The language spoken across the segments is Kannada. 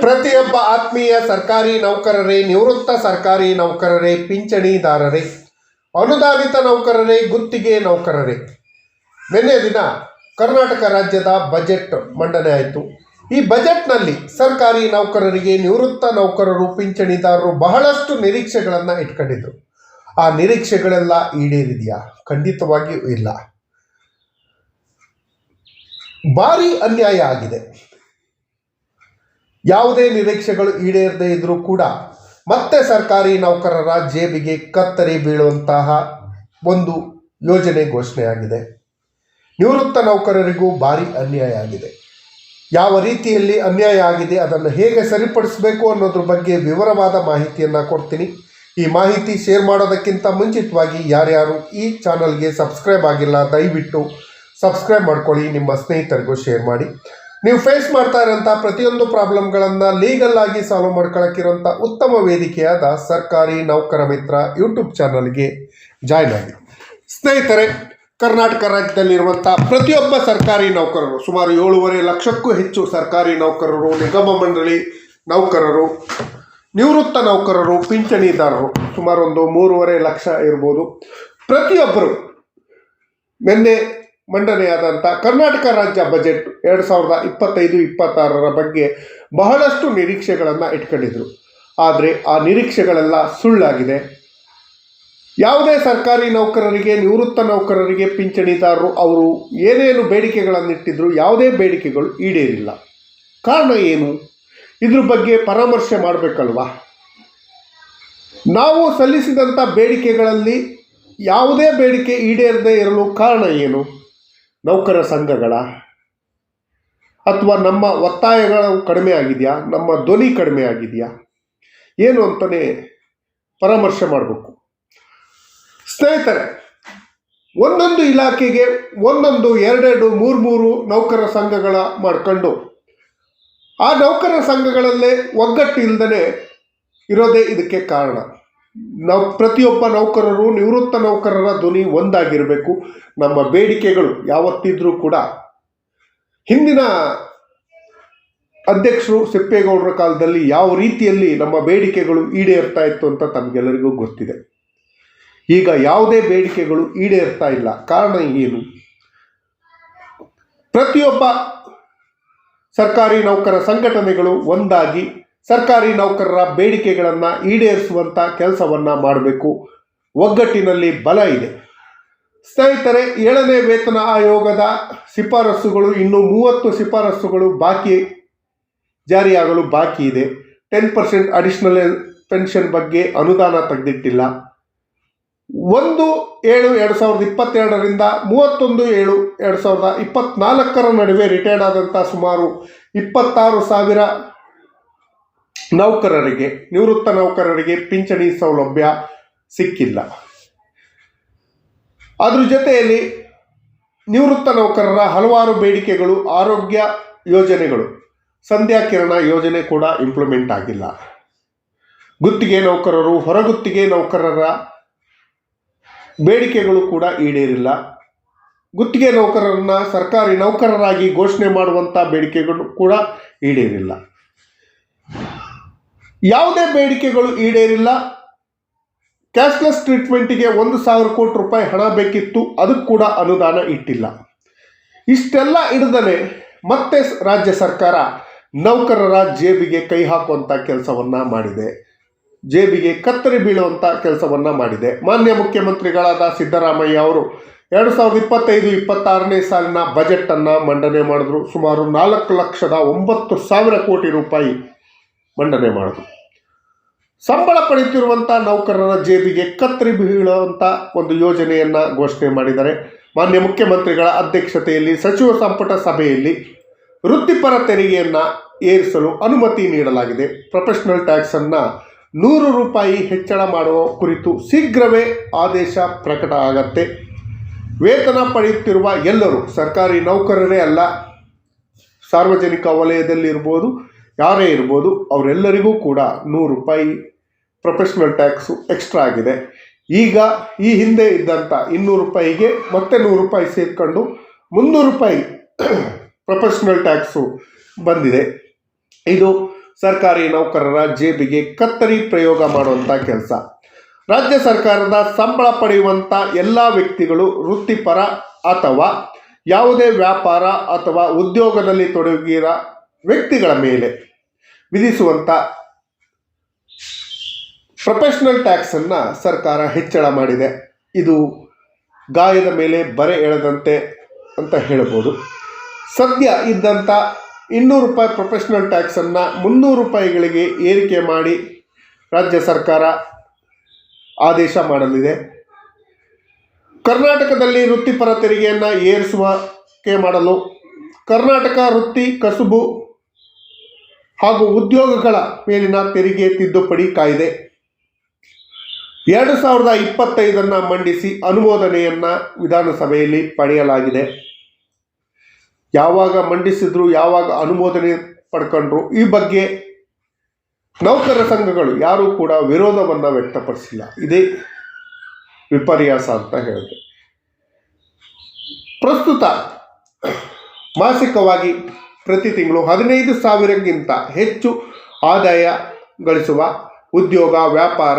ಪ್ರತಿಯೊಬ್ಬ ಆತ್ಮೀಯ ಸರ್ಕಾರಿ ನೌಕರರೇ, ನಿವೃತ್ತ ಸರ್ಕಾರಿ ನೌಕರರೇ, ಪಿಂಚಣಿದಾರರೇ, ಅನುದಾನಿತ ನೌಕರರೇ, ಗುತ್ತಿಗೆ ನೌಕರರೇ. ನಿನ್ನೆ ದಿನ ಕರ್ನಾಟಕ ರಾಜ್ಯದ ಬಜೆಟ್ ಮಂಡನೆ ಆಯಿತು. ಈ ಬಜೆಟ್ನಲ್ಲಿ ಸರ್ಕಾರಿ ನೌಕರರಿಗೆ, ನಿವೃತ್ತ ನೌಕರರು, ಪಿಂಚಣಿದಾರರು ಬಹಳಷ್ಟು ನಿರೀಕ್ಷೆಗಳನ್ನು ಇಟ್ಕೊಂಡಿದ್ರು. ಆ ನಿರೀಕ್ಷೆಗಳೆಲ್ಲ ಈಡೇರಿದೆಯಾ? ಖಂಡಿತವಾಗಿಯೂ ಇಲ್ಲ. ಭಾರಿ ಅನ್ಯಾಯ ಆಗಿದೆ. ಯಾವುದೇ ನಿರೀಕ್ಷೆಗಳು ಈಡೇರದೇ ಇದ್ದರೂ ಕೂಡ ಮತ್ತೆ ಸರ್ಕಾರಿ ನೌಕರರ ಜೇಬಿಗೆ ಕತ್ತರಿ ಬೀಳುವಂತಹ ಒಂದು ಯೋಜನೆ ಘೋಷಣೆಯಾಗಿದೆ. ನಿವೃತ್ತ ನೌಕರರಿಗೂ ಭಾರಿ ಅನ್ಯಾಯ ಆಗಿದೆ. ಯಾವ ರೀತಿಯಲ್ಲಿ ಅನ್ಯಾಯ ಆಗಿದೆ, ಅದನ್ನು ಹೇಗೆ ಸರಿಪಡಿಸಬೇಕು ಅನ್ನೋದ್ರ ಬಗ್ಗೆ ವಿವರವಾದ ಮಾಹಿತಿಯನ್ನು ಕೊಡ್ತೀನಿ. ಈ ಮಾಹಿತಿ ಶೇರ್ ಮಾಡೋದಕ್ಕಿಂತ ಮುಂಚಿತವಾಗಿ ಯಾರ್ಯಾರು ಈ ಚಾನಲ್ಗೆ ಸಬ್ಸ್ಕ್ರೈಬ್ ಆಗಿಲ್ಲ, ದಯವಿಟ್ಟು ಸಬ್ಸ್ಕ್ರೈಬ್ ಮಾಡ್ಕೊಳ್ಳಿ, ನಿಮ್ಮ ಸ್ನೇಹಿತರಿಗೂ ಶೇರ್ ಮಾಡಿ. ನೀವು ಫೇಸ್ ಮಾಡ್ತಾ ಇರೋಂಥ ಪ್ರತಿಯೊಂದು ಪ್ರಾಬ್ಲಮ್ಗಳನ್ನು ಲೀಗಲ್ ಆಗಿ ಸಾಲ್ವ್ ಮಾಡ್ಕೊಳ್ಳೋಕ್ಕಿರೋಂಥ ಉತ್ತಮ ವೇದಿಕೆಯಾದ ಸರ್ಕಾರಿ ನೌಕರ ಮಿತ್ರ ಯೂಟ್ಯೂಬ್ ಚಾನಲ್ಗೆ ಜಾಯ್ನ್ ಆಗಿ. ಸ್ನೇಹಿತರೆ, ಕರ್ನಾಟಕ ರಾಜ್ಯದಲ್ಲಿರುವಂಥ ಪ್ರತಿಯೊಬ್ಬ ಸರ್ಕಾರಿ ನೌಕರರು, ಸುಮಾರು ಏಳೂವರೆ ಲಕ್ಷಕ್ಕೂ ಹೆಚ್ಚು ಸರ್ಕಾರಿ ನೌಕರರು, ನಿಗಮ ಮಂಡಳಿ ನೌಕರರು, ನಿವೃತ್ತ ನೌಕರರು, ಪಿಂಚಣಿದಾರರು, ಸುಮಾರು ಒಂದು ಮೂರುವರೆ ಲಕ್ಷ ಇರ್ಬೋದು. ಪ್ರತಿಯೊಬ್ಬರು, ನಿನ್ನೆ ಮಂಡನೆಯಾದಂಥ ಕರ್ನಾಟಕ ರಾಜ್ಯ ಬಜೆಟ್ ಎರಡು ಸಾವಿರದ ಇಪ್ಪತ್ತೈದು, ಇಪ್ಪತ್ತಾರರ ಬಗ್ಗೆ ಬಹಳಷ್ಟು ನಿರೀಕ್ಷೆಗಳನ್ನು ಇಟ್ಕೊಂಡಿದ್ರು. ಆದರೆ ಆ ನಿರೀಕ್ಷೆಗಳೆಲ್ಲ ಸುಳ್ಳಾಗಿದೆ. ಯಾವುದೇ ಸರ್ಕಾರಿ ನೌಕರರಿಗೆ, ನಿವೃತ್ತ ನೌಕರರಿಗೆ ಪಿಂಚಣಿದಾರರು ಅವರು ಏನೇನು ಬೇಡಿಕೆಗಳನ್ನಿಟ್ಟಿದ್ರು ಯಾವುದೇ ಬೇಡಿಕೆಗಳು ಈಡೇರಿಲ್ಲ. ಕಾರಣ ಏನು? ಇದ್ರ ಬಗ್ಗೆ ಪರಾಮರ್ಶೆ ಮಾಡಬೇಕಲ್ವಾ? ನಾವು ಸಲ್ಲಿಸಿದಂಥ ಬೇಡಿಕೆಗಳಲ್ಲಿ ಯಾವುದೇ ಬೇಡಿಕೆ ಈಡೇರದೇ ಇರಲು ಕಾರಣ ಏನು? ನೌಕರ ಸಂಘಗಳ ಅಥವಾ ನಮ್ಮ ಒತ್ತಾಯಗಳು ಕಡಿಮೆ ಆಗಿದೆಯಾ? ನಮ್ಮ ಧ್ವನಿ ಕಡಿಮೆ ಆಗಿದೆಯಾ? ಏನು ಅಂತಲೇ ಪರಾಮರ್ಶೆ ಮಾಡಬೇಕು. ಸ್ನೇಹಿತರೆ, ಒಂದೊಂದು ಇಲಾಖೆಗೆ ಒಂದೊಂದು, ಎರಡೆರಡು, ಮೂರು ಮೂರು ನೌಕರ ಸಂಘಗಳ ಮಾಡ್ಕೊಂಡು, ಆ ನೌಕರ ಸಂಘಗಳಲ್ಲೇ ಒಗ್ಗಟ್ಟು ಇಲ್ಲದೇ ಇರೋದೇ ಇದಕ್ಕೆ ಕಾರಣ. ನಾವು ಪ್ರತಿಯೊಬ್ಬ ನೌಕರರು ನಿವೃತ್ತ ನೌಕರರ ಧ್ವನಿ ಒಂದಾಗಿರಬೇಕು. ನಮ್ಮ ಬೇಡಿಕೆಗಳು ಯಾವತ್ತಿದ್ರೂ ಕೂಡ. ಹಿಂದಿನ ಅಧ್ಯಕ್ಷರು ಸಿಪ್ಪೇಗೌಡರ ಕಾಲದಲ್ಲಿ ಯಾವ ರೀತಿಯಲ್ಲಿ ನಮ್ಮ ಬೇಡಿಕೆಗಳು ಈಡೇರ್ತಾ ಇತ್ತು ಅಂತ ತಮಗೆಲ್ಲರಿಗೂ ಗೊತ್ತಿದೆ. ಈಗ ಯಾವುದೇ ಬೇಡಿಕೆಗಳು ಈಡೇರ್ತಾ ಇಲ್ಲ. ಕಾರಣ ಏನು? ಪ್ರತಿಯೊಬ್ಬ ಸರ್ಕಾರಿ ನೌಕರ ಸಂಘಟನೆಗಳು ಒಂದಾಗಿ ಸರ್ಕಾರಿ ನೌಕರರ ಬೇಡಿಕೆಗಳನ್ನು ಈಡೇರಿಸುವಂಥ ಕೆಲಸವನ್ನು ಮಾಡಬೇಕು. ಒಗ್ಗಟ್ಟಿನಲ್ಲಿ ಬಲ ಇದೆ. ಸ್ನೇಹಿತರೆ, ಏಳನೇ ವೇತನ ಆಯೋಗದ ಶಿಫಾರಸುಗಳು, ಇನ್ನು ಮೂವತ್ತು ಶಿಫಾರಸುಗಳು ಬಾಕಿ ಜಾರಿಯಾಗಲು ಬಾಕಿ ಇದೆ. ಟೆನ್ ಪರ್ಸೆಂಟ್ ಅಡಿಷನಲ್ ಪೆನ್ಷನ್ ಬಗ್ಗೆ ಅನುದಾನ ತೆಗೆದಿಟ್ಟಿಲ್ಲ. ಒಂದು ಏಳು ಎರಡು ಸಾವಿರದ ಇಪ್ಪತ್ತೆರಡರಿಂದ ಮೂವತ್ತೊಂದು ಏಳು ಎರಡು ಸಾವಿರದ ಇಪ್ಪತ್ನಾಲ್ಕರ ನಡುವೆ ರಿಟೈರ್ಡ್ ಆದಂಥ ಸುಮಾರು ಇಪ್ಪತ್ತಾರು ಸಾವಿರ ನೌಕರರಿಗೆ, ನಿವೃತ್ತ ನೌಕರರಿಗೆ ಪಿಂಚಣಿ ಸೌಲಭ್ಯ ಸಿಕ್ಕಿಲ್ಲ. ಅದ್ರ ಜೊತೆಯಲ್ಲಿ ನಿವೃತ್ತ ನೌಕರರ ಹಲವಾರು ಬೇಡಿಕೆಗಳು, ಆರೋಗ್ಯ ಯೋಜನೆಗಳು. ಸಂಧ್ಯಾ ಕಿರಣ ಯೋಜನೆ ಕೂಡ ಇಂಪ್ಲಿಮೆಂಟ್ ಆಗಿಲ್ಲ. ಗುತ್ತಿಗೆ ನೌಕರರು, ಹೊರಗುತ್ತಿಗೆ ನೌಕರರ ಬೇಡಿಕೆಗಳು ಕೂಡ ಈಡೇರಿಲ್ಲ. ಗುತ್ತಿಗೆ ನೌಕರರನ್ನ ಸರ್ಕಾರಿ ನೌಕರರಾಗಿ ಘೋಷಣೆ ಮಾಡುವಂಥ ಬೇಡಿಕೆಗಳು ಕೂಡ ಈಡೇರಿಲ್ಲ. ಯಾವುದೇ ಬೇಡಿಕೆಗಳು ಈಡೇರಿಲ್ಲ. ಕ್ಯಾಶ್ಲೆಸ್ ಟ್ರೀಟ್ಮೆಂಟಿಗೆ ಒಂದು ಸಾವಿರ ಕೋಟಿ ರೂಪಾಯಿ ಹಣ ಬೇಕಿತ್ತು ಅದಕ್ಕೆ ಕೂಡ ಅನುದಾನ ಇಟ್ಟಿಲ್ಲ. ಇಷ್ಟೆಲ್ಲ ಇಡದನೆ ಮತ್ತೆ ರಾಜ್ಯ ಸರ್ಕಾರ ನೌಕರರ ಜೇಬಿಗೆ ಕೈ ಹಾಕುವಂಥ ಕೆಲಸವನ್ನು ಮಾಡಿದೆ. ಜೇಬಿಗೆ ಕತ್ತರಿ ಬೀಳುವಂಥ ಕೆಲಸವನ್ನು ಮಾಡಿದೆ. ಮಾನ್ಯ ಮುಖ್ಯಮಂತ್ರಿಗಳಾದ ಸಿದ್ದರಾಮಯ್ಯ ಅವರು ಎರಡು ಸಾವಿರದ ಇಪ್ಪತ್ತೈದು ಇಪ್ಪತ್ತಾರನೇ ಸಾಲಿನ ಬಜೆಟನ್ನು ಮಂಡನೆ ಮಾಡಿದ್ರು. ಸುಮಾರು ನಾಲ್ಕು ಲಕ್ಷದ ಒಂಬತ್ತು ಸಾವಿರ ಕೋಟಿ ರೂಪಾಯಿ ಮಂಡನೆ ಮಾಡಿದ್ರು ಸಂಬಳ ಪಡೆಯುತ್ತಿರುವಂಥ ನೌಕರರ ಜೇಬಿಗೆ ಕತ್ತರಿ ಬೀಳುವಂಥ ಒಂದು ಯೋಜನೆಯನ್ನು ಘೋಷಣೆ ಮಾಡಿದ್ದಾರೆ. ಮಾನ್ಯ ಮುಖ್ಯಮಂತ್ರಿಗಳ ಅಧ್ಯಕ್ಷತೆಯಲ್ಲಿ, ಸಚಿವ ಸಂಪುಟ ಸಭೆಯಲ್ಲಿ ವೃತ್ತಿಪರ ತೆರಿಗೆಯನ್ನು ಏರಿಸಲು ಅನುಮತಿ ನೀಡಲಾಗಿದೆ. ಪ್ರೊಫೆಷನಲ್ ಟ್ಯಾಕ್ಸನ್ನು ನೂರು ರೂಪಾಯಿ ಹೆಚ್ಚಳ ಮಾಡುವ ಕುರಿತು ಶೀಘ್ರವೇ ಆದೇಶ ಪ್ರಕಟ ಆಗತ್ತೆ. ವೇತನ ಪಡೆಯುತ್ತಿರುವ ಎಲ್ಲರೂ ಸರ್ಕಾರಿ ನೌಕರರೇ ಅಲ್ಲ, ಸಾರ್ವಜನಿಕ ವಲಯದಲ್ಲಿರ್ಬೋದು ಯಾರೇ ಇರ್ಬೋದು ಅವರೆಲ್ಲರಿಗೂ ಕೂಡ ನೂರು ರೂಪಾಯಿ ಪ್ರೊಫೆಷ್ನಲ್ ಟ್ಯಾಕ್ಸು ಎಕ್ಸ್ಟ್ರಾ ಆಗಿದೆ. ಈಗ ಈ ಹಿಂದೆ ಇದ್ದಂಥ ಇನ್ನೂರು ರೂಪಾಯಿಗೆ ಮತ್ತೆ ನೂರು ರೂಪಾಯಿ ಸೇರಿಕೊಂಡು ಮುನ್ನೂರು ರೂಪಾಯಿ ಪ್ರೊಫೆಷ್ನಲ್ ಟ್ಯಾಕ್ಸು ಬಂದಿದೆ. ಇದು ಸರ್ಕಾರಿ ನೌಕರರ ಜೇಬಿಗೆ ಕತ್ತರಿ ಪ್ರಯೋಗ ಮಾಡುವಂಥ ಕೆಲಸ. ರಾಜ್ಯ ಸರ್ಕಾರದ ಸಂಬಳ ಪಡೆಯುವಂಥ ಎಲ್ಲ ವ್ಯಕ್ತಿಗಳು ವೃತ್ತಿಪರ ಅಥವಾ ಯಾವುದೇ ವ್ಯಾಪಾರ ಅಥವಾ ಉದ್ಯೋಗದಲ್ಲಿ ತೊಡಗಿರ ವ್ಯಕ್ತಿಗಳ ಮೇಲೆ ವಿಧಿಸುವಂಥ ಪ್ರೊಫೆಷನಲ್ ಟ್ಯಾಕ್ಸನ್ನು ಸರ್ಕಾರ ಹೆಚ್ಚಳ ಮಾಡಿದೆ. ಇದು ಗಾಯದ ಮೇಲೆ ಬರೆ ಎಳೆದಂತೆ ಅಂತ ಹೇಳ್ಬೋದು. ಸದ್ಯ ಇದ್ದಂಥ ಇನ್ನೂರು ರೂಪಾಯಿ ಪ್ರೊಫೆಷನಲ್ ಟ್ಯಾಕ್ಸನ್ನು ಮುನ್ನೂರು ರೂಪಾಯಿಗಳಿಗೆ ಏರಿಕೆ ಮಾಡಿ ರಾಜ್ಯ ಸರ್ಕಾರ ಆದೇಶ ಮಾಡಲಿದೆ. ಕರ್ನಾಟಕದಲ್ಲಿ ವೃತ್ತಿಪರ ತೆರಿಗೆಯನ್ನು ಏರಿಸುವಕ್ಕೆ ಮಾಡಲು ಕರ್ನಾಟಕ ವೃತ್ತಿ ಕಸುಬು ಹಾಗೂ ಉದ್ಯೋಗಗಳ ಮೇಲಿನ ತೆರಿಗೆ ತಿದ್ದುಪಡಿ ಕಾಯ್ದೆ. ಎರಡು ಸಾವಿರದ ಇಪ್ಪತ್ತೈದನ್ನು ಮಂಡಿಸಿ ಅನುಮೋದನೆಯನ್ನು ವಿಧಾನಸಭೆಯಲ್ಲಿ ಪಡೆಯಲಾಗಿದೆ. ಯಾವಾಗ ಮಂಡಿಸಿದ್ರು, ಯಾವಾಗ ಅನುಮೋದನೆ ಪಡ್ಕೊಂಡ್ರು, ಈ ಬಗ್ಗೆ ನೌಕರ ಸಂಘಗಳು ಯಾರೂ ಕೂಡ ವಿರೋಧವನ್ನು ವ್ಯಕ್ತಪಡಿಸಿಲ್ಲ. ಇದೇ ವಿಪರ್ಯಾಸ ಅಂತ ಹೇಳಿದೆ ಪ್ರಸ್ತುತ ಮಾಸಿಕವಾಗಿ ಪ್ರತಿ ತಿಂಗಳು ಹದಿನೈದು ಸಾವಿರಕ್ಕಿಂತ ಹೆಚ್ಚು ಆದಾಯ ಗಳಿಸುವ ಉದ್ಯೋಗ, ವ್ಯಾಪಾರ,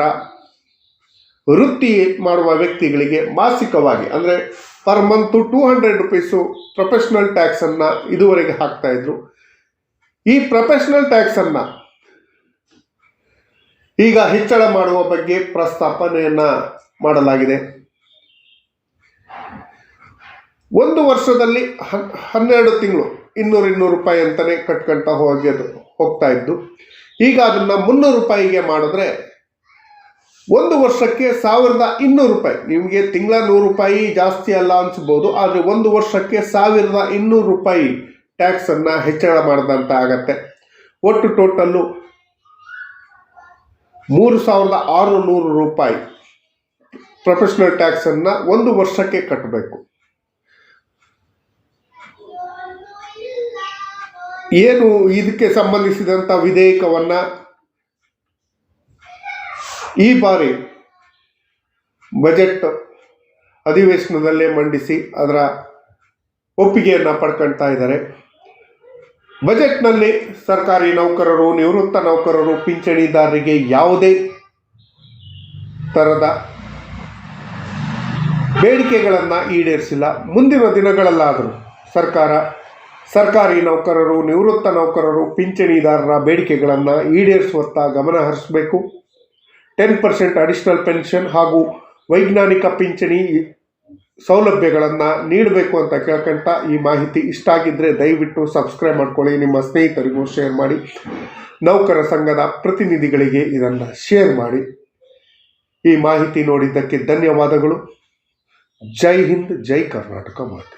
ವೃತ್ತಿ ಮಾಡುವ ವ್ಯಕ್ತಿಗಳಿಗೆ ಮಾಸಿಕವಾಗಿ, ಅಂದರೆ per month two hundred rupees professional ಟ್ಯಾಕ್ಸನ್ನು ಇದುವರೆಗೆ ಹಾಕ್ತಾ ಇದ್ರು. ಈ ಪ್ರೊಫೆಷ್ನಲ್ ಟ್ಯಾಕ್ಸನ್ನು ಈಗ ಹೆಚ್ಚಳ ಮಾಡುವ ಬಗ್ಗೆ ಪ್ರಸ್ತಾಪನೆಯನ್ನು ಮಾಡಲಾಗಿದೆ. ಒಂದು ವರ್ಷದಲ್ಲಿ ಹನ್, ಹನ್ನೆರಡು ತಿಂಗಳು ಇನ್ನೂರು ಇನ್ನೂರು ರೂಪಾಯಿ ಅಂತಲೇ ಕಟ್ಕೊಂತ ಅದು ಹೋಗ್ತಾ ಇದ್ದು. ಈಗ ಅದನ್ನು ಮುನ್ನೂರು ರೂಪಾಯಿಗೆ ಮಾಡಿದ್ರೆ ಒಂದು ವರ್ಷಕ್ಕೆ ಸಾವಿರದ ಇನ್ನೂರು ರೂಪಾಯಿ. ನಿಮಗೆ ತಿಂಗಳ ನೂರು ರೂಪಾಯಿ ಜಾಸ್ತಿ ಅಲ್ಲ ಅನಿಸ್ಬೋದು, ಆದರೆ ಒಂದು ವರ್ಷಕ್ಕೆ ಸಾವಿರದ ಇನ್ನೂರು ರೂಪಾಯಿ ಟ್ಯಾಕ್ಸನ್ನು ಹೆಚ್ಚಳ ಮಾಡಿದಂತ ಆಗತ್ತೆ. ಒಟ್ಟು ಟೋಟಲ್ಲು ಮೂರು ಸಾವಿರದ ಆರುನೂರು ರೂಪಾಯಿ. ಪ್ರೊಫೆಷನಲ್ ಟ್ಯಾಕ್ಸನ್ನು ಒಂದು ವರ್ಷಕ್ಕೆ ಕಟ್ಟಬೇಕು ಏನು ಇದಕ್ಕೆ ಸಂಬಂಧಿಸಿದಂಥ ವಿಧೇಯಕವನ್ನು ಈ ಬಾರಿ ಬಜೆಟ್ ಅಧಿವೇಶನದಲ್ಲೇ ಮಂಡಿಸಿ ಅದರ ಒಪ್ಪಿಗೆಯನ್ನು ಪಡ್ಕೊಳ್ತಾ ಇದ್ದಾರೆ. ಬಜೆಟ್ನಲ್ಲಿ ಸರ್ಕಾರಿ ನೌಕರರು, ನಿವೃತ್ತ ನೌಕರರು, ಪಿಂಚಣಿದಾರರಿಗೆ ಯಾವುದೇ ಥರದ ಬೇಡಿಕೆಗಳನ್ನು ಈಡೇರಿಸಿಲ್ಲ. ಮುಂದಿನ ದಿನಗಳಲ್ಲಾದರೂ ಸರ್ಕಾರ ಸರ್ಕಾರಿ ನೌಕರರು, ನಿವೃತ್ತ ನೌಕರರು ಪಿಂಚಣಿದಾರರ ಬೇಡಿಕೆಗಳನ್ನು ಈಡೇರಿಸುವತ್ತ ಗಮನ ಹರಿಸಬೇಕು. ಟೆನ್ ಪರ್ಸೆಂಟ್ ಅಡಿಷನಲ್ ಪೆನ್ಷನ್ ಹಾಗೂ ವೈಜ್ಞಾನಿಕ ಪಿಂಚಣಿ ಸೌಲಭ್ಯಗಳನ್ನು ನೀಡಬೇಕು ಅಂತ ಕೇಳ್ಕೊಂತ ಈ ಮಾಹಿತಿ ಇಷ್ಟ ಆಗಿದ್ದರೆ ದಯವಿಟ್ಟು ಸಬ್ಸ್ಕ್ರೈಬ್ ಮಾಡ್ಕೊಳ್ಳಿ, ನಿಮ್ಮ ಸ್ನೇಹಿತರಿಗೂ ಶೇರ್ ಮಾಡಿ. ನೌಕರ ಸಂಘದ ಪ್ರತಿನಿಧಿಗಳಿಗೆ ಇದನ್ನು ಶೇರ್ ಮಾಡಿ. ಈ ಮಾಹಿತಿ ನೋಡಿದ್ದಕ್ಕೆ ಧನ್ಯವಾದಗಳು. ಜೈ ಹಿಂದ್, ಜೈ ಕರ್ನಾಟಕ ಮಾತೆ.